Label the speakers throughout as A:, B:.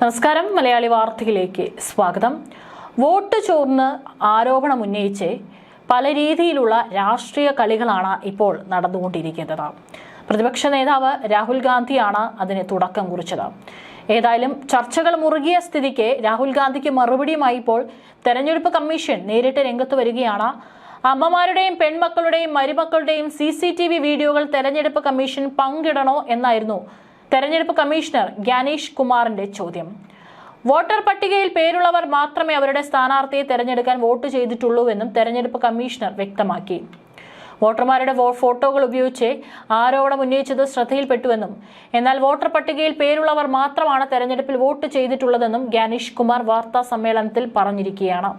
A: നമസ്കാരം. മലയാളി വാർത്തയിലേക്ക് സ്വാഗതം. വോട്ട് ചോർന്ന് ആരോപണം ഉന്നയിച്ച് പല രീതിയിലുള്ള രാഷ്ട്രീയ കളികളാണ് ഇപ്പോൾ നടന്നുകൊണ്ടിരിക്കുന്നത്. പ്രതിപക്ഷ നേതാവ് രാഹുൽ ഗാന്ധിയാണ് അതിന് തുടക്കം കുറിച്ചത്. ഏതായാലും ചർച്ചകൾ മുറുകിയ സ്ഥിതിക്ക് രാഹുൽ ഗാന്ധിക്ക് മറുപടിയുമായി ഇപ്പോൾ തെരഞ്ഞെടുപ്പ് കമ്മീഷൻ നേരിട്ട് രംഗത്ത് വരികയാണ്. അമ്മമാരുടെയും പെൺമക്കളുടെയും മരുമക്കളുടെയും സി വീഡിയോകൾ തെരഞ്ഞെടുപ്പ് കമ്മീഷൻ പങ്കിടണോ എന്നായിരുന്നു തെരഞ്ഞെടുപ്പ് കമ്മീഷണർ ഗ്യാനേഷ് കുമാറിന്റെ ചോദ്യം. വോട്ടർ പട്ടികയിൽ പേരുള്ളവർ മാത്രമേ അവരുടെ സ്ഥാനാർത്ഥിയെ തെരഞ്ഞെടുക്കാൻ വോട്ട് ചെയ്തിട്ടുള്ളൂവെന്നും തെരഞ്ഞെടുപ്പ് കമ്മീഷണർ വ്യക്തമാക്കി. വോട്ടർമാരുടെ ഫോട്ടോകൾ ഉപയോഗിച്ച് ആരോപണം ഉന്നയിച്ചത് ശ്രദ്ധയിൽപ്പെട്ടുവെന്നും എന്നാൽ വോട്ടർ പട്ടികയിൽ പേരുള്ളവർ മാത്രമാണ് തെരഞ്ഞെടുപ്പിൽ വോട്ട് ചെയ്തിട്ടുള്ളതെന്നും ഗ്യാനേഷ് കുമാർ വാർത്താ സമ്മേളനത്തിൽ പറഞ്ഞിരിക്കുകയാണ്.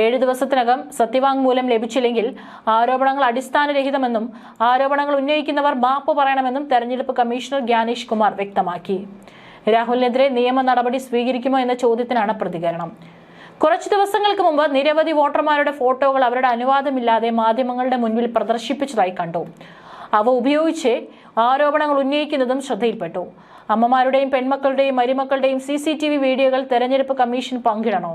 A: ഏഴ് ദിവസത്തിനകം സത്യവാങ്മൂലം ലഭിച്ചില്ലെങ്കിൽ ആരോപണങ്ങൾ അടിസ്ഥാനരഹിതമെന്നും ആരോപണങ്ങൾ ഉന്നയിക്കുന്നവർ മാപ്പ് പറയണമെന്നും തെരഞ്ഞെടുപ്പ് കമ്മീഷണർ ഗ്യാനേഷ് കുമാർ വ്യക്തമാക്കി. രാഹുലിനെതിരെ നിയമ നടപടി സ്വീകരിക്കുമോ എന്ന ചോദ്യത്തിനാണ് പ്രതികരണം. കുറച്ചു ദിവസങ്ങൾക്ക് മുമ്പ് നിരവധി വോട്ടർമാരുടെ ഫോട്ടോകൾ അവരുടെ അനുവാദമില്ലാതെ മാധ്യമങ്ങളുടെ മുൻപിൽ പ്രദർശിപ്പിച്ചതായി കണ്ടു. അവ ഉപയോഗിച്ച് ആരോപണങ്ങൾ ഉന്നയിക്കുന്നതും ശ്രദ്ധയിൽപ്പെട്ടു. അമ്മമാരുടെയും പെൺമക്കളുടെയും മരുമക്കളുടെയും സി വീഡിയോകൾ തെരഞ്ഞെടുപ്പ് കമ്മീഷൻ പങ്കിടണോ?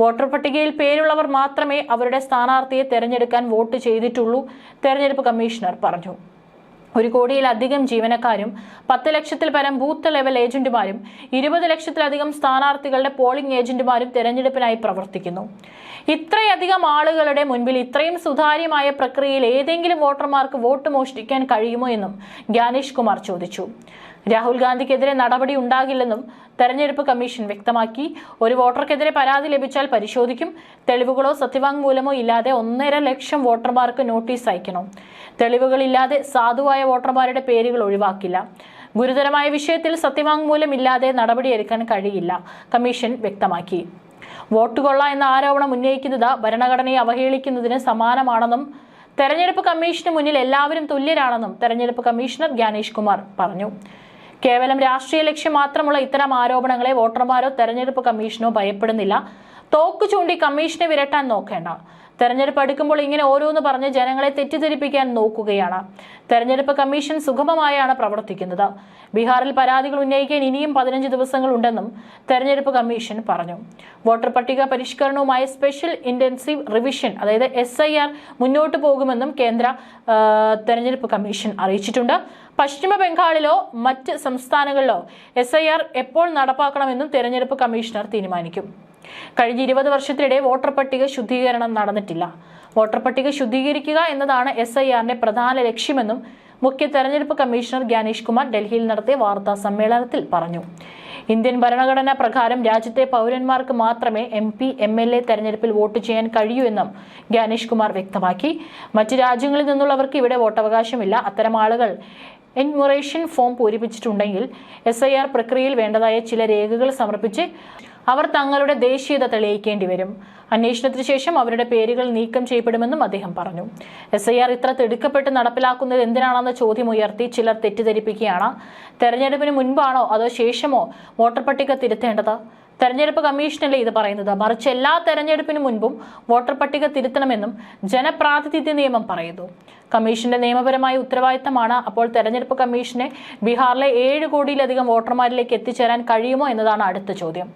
A: വോട്ടർ പട്ടികയിൽ പേരുള്ളവർ മാത്രമേ അവരുടെ സ്ഥാനാർത്ഥിയെ തെരഞ്ഞെടുക്കാൻ വോട്ട് ചെയ്തിട്ടുള്ളൂ തെരഞ്ഞെടുപ്പ് കമ്മീഷണർ പറഞ്ഞു. ഒരു കോടിയിലധികം ജീവനക്കാരും പത്ത് ലക്ഷത്തിൽ പരം ബൂത്ത് ലെവൽ ഏജന്റുമാരും ഇരുപത് ലക്ഷത്തിലധികം സ്ഥാനാർത്ഥികളുടെ പോളിംഗ് ഏജന്റുമാരും തെരഞ്ഞെടുപ്പിനായി പ്രവർത്തിക്കുന്നു. ഇത്രയധികം ആളുകളുടെ മുൻപിൽ ഇത്രയും സുതാര്യമായ പ്രക്രിയയിൽ ഏതെങ്കിലും വോട്ടർമാർക്ക് വോട്ട് മോഷ്ടിക്കാൻ കഴിയുമോ എന്നും ഗ്യാനേഷ് കുമാർ ചോദിച്ചു. രാഹുൽ ഗാന്ധിക്കെതിരെ നടപടി ഉണ്ടാകില്ലെന്നും തെരഞ്ഞെടുപ്പ് കമ്മീഷൻ വ്യക്തമാക്കി. ഒരു വോട്ടർക്കെതിരെ പരാതി ലഭിച്ചാൽ പരിശോധിക്കും. തെളിവുകളോ സത്യവാങ്മൂലമോ ഇല്ലാതെ ഒന്നര ലക്ഷം വോട്ടർമാർക്ക് നോട്ടീസ് അയക്കണം. തെളിവുകളില്ലാതെ സാധുവായ വോട്ടർമാരുടെ പേരുകൾ ഒഴിവാക്കില്ല. ഗുരുതരമായ വിഷയത്തിൽ സത്യവാങ്മൂലം ഇല്ലാതെ നടപടിയെടുക്കാൻ കഴിയില്ല കമ്മീഷൻ വ്യക്തമാക്കി. വോട്ട് കൊള്ള എന്ന ആരോപണം ഉന്നയിക്കുന്നത് ഭരണഘടനയെ അവഹേളിക്കുന്നതിന് സമാനമാണെന്നും തെരഞ്ഞെടുപ്പ് കമ്മീഷന് മുന്നിൽ എല്ലാവരും തുല്യരാണെന്നും തെരഞ്ഞെടുപ്പ് കമ്മീഷണർ ഗ്യാനേഷ് കുമാർ പറഞ്ഞു. കേവലം രാഷ്ട്രീയ ലക്ഷ്യം മാത്രമുള്ള ഇത്തരം ആരോപണങ്ങളെ വോട്ടർമാരോ തെരഞ്ഞെടുപ്പ് കമ്മീഷനോ ഭയപ്പെടുന്നില്ല. തോക്ക് ചൂണ്ടി കമ്മീഷനെ വിരട്ടാൻ നോക്കേണ്ട. തെരഞ്ഞെടുപ്പ് അടുക്കുമ്പോൾ ഇങ്ങനെ ഓരോന്ന് പറഞ്ഞ് ജനങ്ങളെ തെറ്റിദ്ധരിപ്പിക്കാൻ നോക്കുകയാണ്. തെരഞ്ഞെടുപ്പ് കമ്മീഷൻ സുഗമമായാണ് പ്രവർത്തിക്കുന്നത്. ബീഹാറിൽ പരാതികൾ ഉന്നയിക്കാൻ ഇനിയും പതിനഞ്ച് ദിവസങ്ങളുണ്ടെന്നും തെരഞ്ഞെടുപ്പ് കമ്മീഷൻ പറഞ്ഞു. വോട്ടർ പട്ടിക പരിഷ്കരണവുമായി സ്പെഷ്യൽ ഇന്റൻസീവ് റിവിഷൻ അതായത് എസ് ഐ ആർ മുന്നോട്ട് പോകുമെന്നും കേന്ദ്ര തെരഞ്ഞെടുപ്പ് കമ്മീഷൻ അറിയിച്ചിട്ടുണ്ട്. പശ്ചിമ ബംഗാളിലോ മറ്റ് സംസ്ഥാനങ്ങളിലോ എസ് ഐ ആർ എപ്പോൾ നടപ്പാക്കണമെന്നും തെരഞ്ഞെടുപ്പ് കമ്മീഷണർ തീരുമാനിക്കും. കഴിഞ്ഞ ഇരുപത് വർഷത്തിനിടെ വോട്ടർ പട്ടിക ശുദ്ധീകരണം നടന്നിട്ടില്ല. വോട്ടർ പട്ടിക ശുദ്ധീകരിക്കുക എന്നതാണ് എസ് ഐ ആറിന്റെ പ്രധാന ലക്ഷ്യമെന്നും മുഖ്യ തെരഞ്ഞെടുപ്പ് കമ്മീഷണർ ഗ്യാനേഷ് കുമാർ ഡൽഹിയിൽ നടത്തിയ വാർത്താ സമ്മേളനത്തിൽ പറഞ്ഞു. ഇന്ത്യൻ ഭരണഘടന പ്രകാരം രാജ്യത്തെ പൗരന്മാർക്ക് മാത്രമേ M P M L A തെരഞ്ഞെടുപ്പിൽ വോട്ട് ചെയ്യാൻ കഴിയൂ എന്നും ഗ്യാനേഷ് കുമാർ വ്യക്തമാക്കി. മറ്റ് രാജ്യങ്ങളിൽ നിന്നുള്ളവർക്ക് ഇവിടെ വോട്ടവകാശമില്ല. അത്തരം ആളുകൾ എൻമുറേഷൻ ഫോം പൂരിപ്പിച്ചിട്ടുണ്ടെങ്കിൽ എസ് ഐ ആർ പ്രക്രിയയിൽ വേണ്ടതായ ചില രേഖകൾ സമർപ്പിച്ച് അവർ തങ്ങളുടെ ദേശീയത തെളിയിക്കേണ്ടി വരും. അന്വേഷണത്തിന് ശേഷം അവരുടെ പേരുകൾ നീക്കം ചെയ്യപ്പെടുമെന്നും അദ്ദേഹം പറഞ്ഞു. എസ് ഐ ആർ ഇത്ര തിടുക്കപ്പെട്ട് നടപ്പിലാക്കുന്നത് എന്തിനാണെന്ന ചോദ്യം ഉയർത്തി ചിലർ തെറ്റിദ്ധരിപ്പിക്കുകയാണ്. തെരഞ്ഞെടുപ്പിന് മുൻപാണോ അതോ ശേഷമോ വോട്ടർ പട്ടിക തിരുത്തേണ്ടത്? തെരഞ്ഞെടുപ്പ് കമ്മീഷനല്ലേ ഇത് പറയുന്നത്? മറിച്ച് എല്ലാ തെരഞ്ഞെടുപ്പിന് മുൻപും വോട്ടർ പട്ടിക തിരുത്തണമെന്നും ജനപ്രാതിനിധ്യ നിയമം പറയുന്നു. കമ്മീഷന്റെ നിയമപരമായ ഉത്തരവാദിത്തമാണ് അപ്പോൾ തെരഞ്ഞെടുപ്പ് കമ്മീഷനെ ബീഹാറിലെ ഏഴ് കോടിയിലധികം വോട്ടർമാരിലേക്ക് എത്തിച്ചേരാൻ കഴിയുമോ എന്നതാണ് അടുത്ത ചോദ്യം.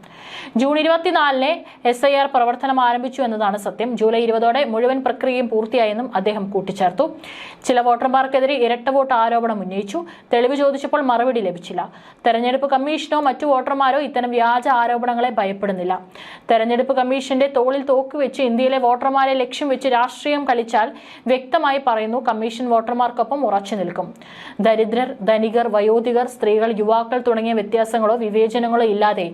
A: ജൂൺ ഇരുപത്തിനാലിന് എസ് ഐ ആർ പ്രവർത്തനം ആരംഭിച്ചു എന്നതാണ് സത്യം. ജൂലൈ ഇരുപതോടെ മുഴുവൻ പ്രക്രിയയും പൂർത്തിയായെന്നും അദ്ദേഹം കൂട്ടിച്ചേർത്തു. ചില വോട്ടർമാർക്കെതിരെ ഇരട്ട വോട്ട് ആരോപണം ഉന്നയിച്ചു. തെളിവ് ചോദിച്ചപ്പോൾ മറുപടി ലഭിച്ചില്ല. തെരഞ്ഞെടുപ്പ് കമ്മീഷനോ മറ്റു വോട്ടർമാരോ ഇത്തരം വ്യാജ ആരോപണങ്ങളെ ഭയപ്പെടുന്നില്ല. തെരഞ്ഞെടുപ്പ് കമ്മീഷന്റെ തോളിൽ തോക്കുവെച്ച് ഇന്ത്യയിലെ വോട്ടർമാരെ ലക്ഷ്യം വെച്ച് രാഷ്ട്രീയം കളിച്ചാൽ വ്യക്തമായി പറയുന്നു കമ്മീഷൻ വോട്ടർമാർക്കൊപ്പം ഉറച്ചു നിൽക്കും. ദരിദ്രർ ധനികർ വയോധികർ സ്ത്രീകൾ യുവാക്കൾ തുടങ്ങിയ വ്യത്യാസങ്ങളോ വിവേചനങ്ങളോ ഇല്ലാതെ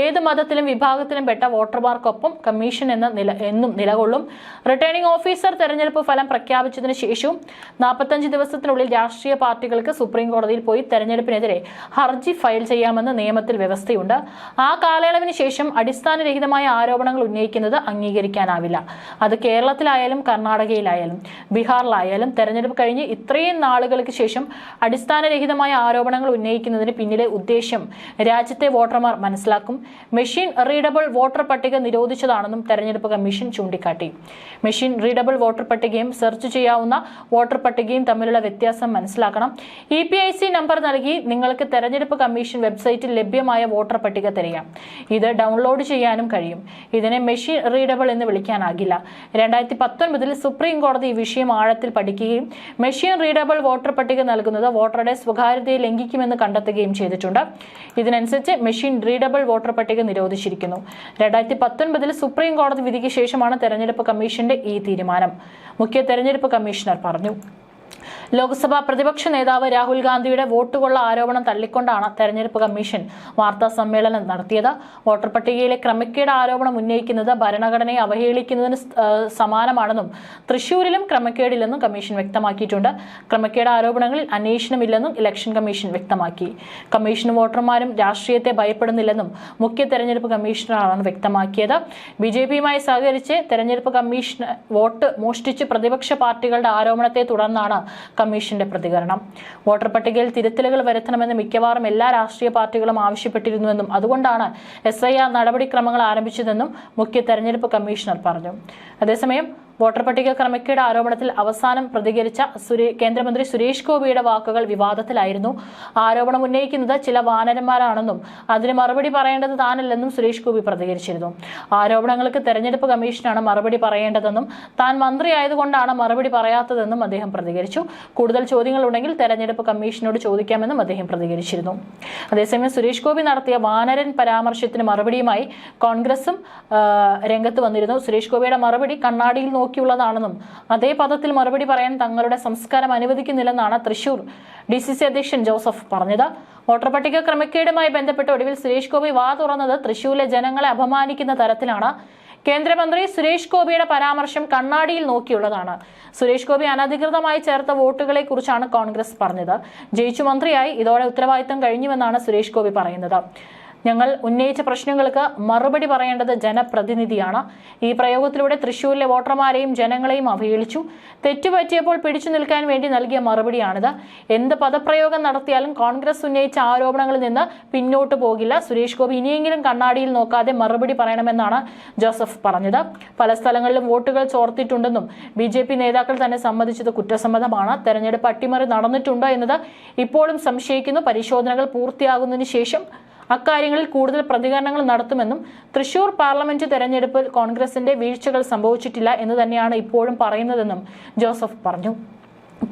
A: ഏത് മതത്തിലും വിഭാഗത്തിലും പെട്ട വോട്ടർമാർക്കൊപ്പം കമ്മീഷൻ എന്ന നില എന്നും നിലകൊള്ളും. റിട്ടേണിംഗ് ഓഫീസർ തെരഞ്ഞെടുപ്പ് ഫലം പ്രഖ്യാപിച്ചതിന് ശേഷവും നാൽപ്പത്തഞ്ച് ദിവസത്തിനുള്ളിൽ രാഷ്ട്രീയ പാർട്ടികൾക്ക് സുപ്രീം കോടതിയിൽ പോയി തെരഞ്ഞെടുപ്പിനെതിരെ ഹർജി ഫയൽ ചെയ്യാമെന്ന് നിയമത്തിൽ വ്യവസ്ഥയുണ്ട്. ആ കാലയളവിന് ശേഷം അടിസ്ഥാനരഹിതമായ ആരോപണങ്ങൾ ഉന്നയിക്കുന്നത് അംഗീകരിക്കാനാവില്ല. അത് കേരളത്തിലായാലും കർണാടകയിലായാലും ബീഹാറിലായാലും തെരഞ്ഞെടുപ്പ് കഴിഞ്ഞ് ഇത്രയും നാളുകൾക്ക് ശേഷം അടിസ്ഥാനരഹിതമായ ആരോപണങ്ങൾ ഉന്നയിക്കുന്നതിന് പിന്നിലെ ഉദ്ദേശം രാജ്യത്തെ വോട്ടർമാർ മനസ്സിലാക്കും. മെഷീൻ റീഡബിൾ വോട്ടർ പട്ടിക നിരോധിച്ചതാണെന്നും തെരഞ്ഞെടുപ്പ് കമ്മീഷൻ ചൂണ്ടിക്കാട്ടി. മെഷീൻ റീഡബിൾ വോട്ടർ പട്ടികയും സെർച്ച് ചെയ്യാവുന്ന വോട്ടർ പട്ടികയും തമ്മിലുള്ള വ്യത്യാസം മനസ്സിലാക്കണം. E P I C number നൽകി നിങ്ങൾക്ക് തെരഞ്ഞെടുപ്പ് കമ്മീഷൻ വെബ്സൈറ്റിൽ ലഭ്യമായ വോട്ടർ പട്ടിക തിരയാം. ഇത് ഡൗൺലോഡ് ചെയ്യാനും കഴിയും. ഇതിനെ മെഷീൻ റീഡബിൾ എന്ന് വിളിക്കാനാകില്ല. രണ്ടായിരത്തി പത്തൊൻപതിൽ സുപ്രീം കോടതി ഈ വിഷയം ആഴത്തിൽ പഠിക്കുകയും മെഷീൻ റീഡബിൾ വോട്ടർ പട്ടിക നൽകുന്നത് വോട്ടറുടെ സ്വകാര്യതയെ ലംഘിക്കുമെന്ന് കണ്ടെത്തുകയും ചെയ്തിട്ടുണ്ട്. ഇതിനനുസരിച്ച് മെഷീൻ റീഡബിൾ വോട്ടർ പട്ടിക നിരോധിച്ചിരിക്കുന്നു. രണ്ടായിരത്തി പത്തൊൻപതിൽ സുപ്രീം കോടതി വിധിക്ക് ശേഷമാണ് തെരഞ്ഞെടുപ്പ് കമ്മീഷന്റെ ഈ തീരുമാനം. മുഖ്യ തെരഞ്ഞെടുപ്പ് കമ്മീഷണർ പറഞ്ഞു. ലോക്സഭാ പ്രതിപക്ഷ നേതാവ് രാഹുൽ ഗാന്ധിയുടെ വോട്ടുകൊള്ള ആരോപണം തള്ളിക്കൊണ്ടാണ് തെരഞ്ഞെടുപ്പ് കമ്മീഷൻ വാർത്താ സമ്മേളനം നടത്തിയത്. വോട്ടർ പട്ടികയിലെ ക്രമക്കേട് ആരോപണം ഉന്നയിക്കുന്നത് ഭരണഘടനയെ അവഹേളിക്കുന്നതിന് സമാനമാണെന്നും തൃശൂരിലും ക്രമക്കേടില്ലെന്നും കമ്മീഷൻ വ്യക്തമാക്കിയിട്ടുണ്ട്. ക്രമക്കേട് ആരോപണങ്ങളിൽ അന്വേഷണമില്ലെന്നും ഇലക്ഷൻ കമ്മീഷൻ വ്യക്തമാക്കി. കമ്മീഷൻ വോട്ടർമാരും രാഷ്ട്രീയത്തെ ഭയപ്പെടുന്നില്ലെന്നും മുഖ്യ തെരഞ്ഞെടുപ്പ് കമ്മീഷണറാണ് വ്യക്തമാക്കിയത്. ബി ജെ പിയുമായി സഹകരിച്ച് തെരഞ്ഞെടുപ്പ് കമ്മീഷൻ വോട്ട് മോഷ്ടിച്ച് പ്രതിപക്ഷ പാർട്ടികളുടെ ആരോപണത്തെ തുടർന്നാണ് കമ്മീഷന്റെ പ്രതികരണം. വോട്ടർ പട്ടികയിൽ തിരുത്തലുകൾ വരുത്തണമെന്ന് മിക്കവാറും എല്ലാ രാഷ്ട്രീയ പാർട്ടികളും ആവശ്യപ്പെട്ടിരുന്നുവെന്നും അതുകൊണ്ടാണ് എസ് ഐ ആർ നടപടിക്രമങ്ങൾ ആരംഭിച്ചതെന്നും മുഖ്യ തെരഞ്ഞെടുപ്പ് കമ്മീഷണർ പറഞ്ഞു. അതേസമയം വോട്ടർ പട്ടിക ക്രമക്കേട് ആരോപണത്തിൽ അവസാനം പ്രതികരിച്ച കേന്ദ്രമന്ത്രി സുരേഷ് ഗോപിയുടെ വാക്കുകൾ വിവാദത്തിലായിരുന്നു. ആരോപണം ഉന്നയിക്കുന്നത് ചില വാനരന്മാരാണെന്നും അതിന് മറുപടി പറയേണ്ടത് താനല്ലെന്നും സുരേഷ് ഗോപി പ്രതികരിച്ചിരുന്നു. ആരോപണങ്ങൾക്ക് തെരഞ്ഞെടുപ്പ് കമ്മീഷനാണ് മറുപടി പറയേണ്ടതെന്നും താൻ മന്ത്രിയായതുകൊണ്ടാണ് മറുപടി പറയാത്തതെന്നും അദ്ദേഹം പ്രതികരിച്ചു. കൂടുതൽ ചോദ്യങ്ങൾ ഉണ്ടെങ്കിൽ തെരഞ്ഞെടുപ്പ് കമ്മീഷനോട് ചോദിക്കാമെന്നും അദ്ദേഹം പ്രതികരിച്ചിരുന്നു. അതേസമയം സുരേഷ് ഗോപി നടത്തിയ വാനരൻ പരാമർശത്തിന് മറുപടിയുമായി കോൺഗ്രസും രംഗത്ത് വന്നിരുന്നു. സുരേഷ് ഗോപിയുടെ മറുപടി കണ്ണാടിയിൽ നോക്കിയുള്ളതാണെന്നും അതേ പദത്തിൽ മറുപടി പറയാൻ തങ്ങളുടെ സംസ്കാരം അനുവദിക്കുന്നില്ലെന്നാണ് തൃശൂർ ഡി സി സി അധ്യക്ഷൻ ജോസഫ് പറഞ്ഞത്. വോട്ടർ പട്ടിക ക്രമക്കേടുമായി ബന്ധപ്പെട്ട് ഒടുവിൽ സുരേഷ് ഗോപി വാ തുറന്നത് തൃശൂരിലെ ജനങ്ങളെ അപമാനിക്കുന്ന തരത്തിലാണ്. കേന്ദ്രമന്ത്രി സുരേഷ് ഗോപിയുടെ പരാമർശം കണ്ണാടിയിൽ നോക്കിയുള്ളതാണ്. സുരേഷ് ഗോപി അനധികൃതമായി ചേർത്ത വോട്ടുകളെ കുറിച്ചാണ് കോൺഗ്രസ് പറഞ്ഞത്. ജയിച്ചു മന്ത്രിയായി ഇതോടെ ഉത്തരവാദിത്തം കഴിഞ്ഞുവെന്നാണ് സുരേഷ് ഗോപി പറയുന്നത്. ഞങ്ങൾ ഉന്നയിച്ച പ്രശ്നങ്ങൾക്ക് മറുപടി പറയേണ്ടത് ജനപ്രതിനിധിയാണ്. ഈ പ്രയോഗത്തിലൂടെ തൃശൂരിലെ വോട്ടർമാരെയും ജനങ്ങളെയും അവഹേളിച്ചു തെറ്റുപറ്റിയപ്പോൾ പിടിച്ചു നിൽക്കാൻ വേണ്ടി നൽകിയ മറുപടിയാണിത്. എന്ത് പദപ്രയോഗം നടത്തിയാലും കോൺഗ്രസ് ഉന്നയിച്ച ആരോപണങ്ങളിൽ നിന്ന് പിന്നോട്ട് പോകില്ല. സുരേഷ് ഗോപി ഇനിയെങ്കിലും കണ്ണാടിയിൽ നോക്കാതെ മറുപടി പറയണമെന്നാണ് ജോസഫ് പറഞ്ഞത്. പല സ്ഥലങ്ങളിലും വോട്ടുകൾ ചോർത്തിയിട്ടുണ്ടെന്നും ബി ജെ പി നേതാക്കൾ തന്നെ സമ്മതിച്ചത് കുറ്റസമ്മതമാണ്. തെരഞ്ഞെടുപ്പ് അട്ടിമറി നടന്നിട്ടുണ്ടോ എന്നത് ഇപ്പോഴും സംശയിക്കുന്നു. പരിശോധനകൾ പൂർത്തിയാകുന്നതിന് ശേഷം അക്കാര്യങ്ങളിൽ കൂടുതൽ പ്രതികരണങ്ങൾ നടത്തുമെന്നും തൃശൂർ പാർലമെന്റ് തെരഞ്ഞെടുപ്പിൽ കോൺഗ്രസിന്റെ വീഴ്ചകൾ സംഭവിച്ചിട്ടില്ല എന്ന് തന്നെയാണ് ഇപ്പോഴും പറയുന്നതെന്നും ജോസഫ് പറഞ്ഞു.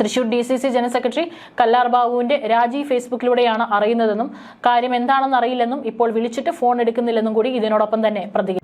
A: Thrissur D C C general secretary Kallar ബാബുവിന്റെ രാജി ഫേസ്ബുക്കിലൂടെയാണ് അറിയുന്നതെന്നും കാര്യം എന്താണെന്ന് അറിയില്ലെന്നും ഇപ്പോൾ വിളിച്ചിട്ട് ഫോൺ എടുക്കുന്നില്ലെന്നും കൂടി ഇതിനോടൊപ്പം തന്നെ പ്രതികരിച്ചു.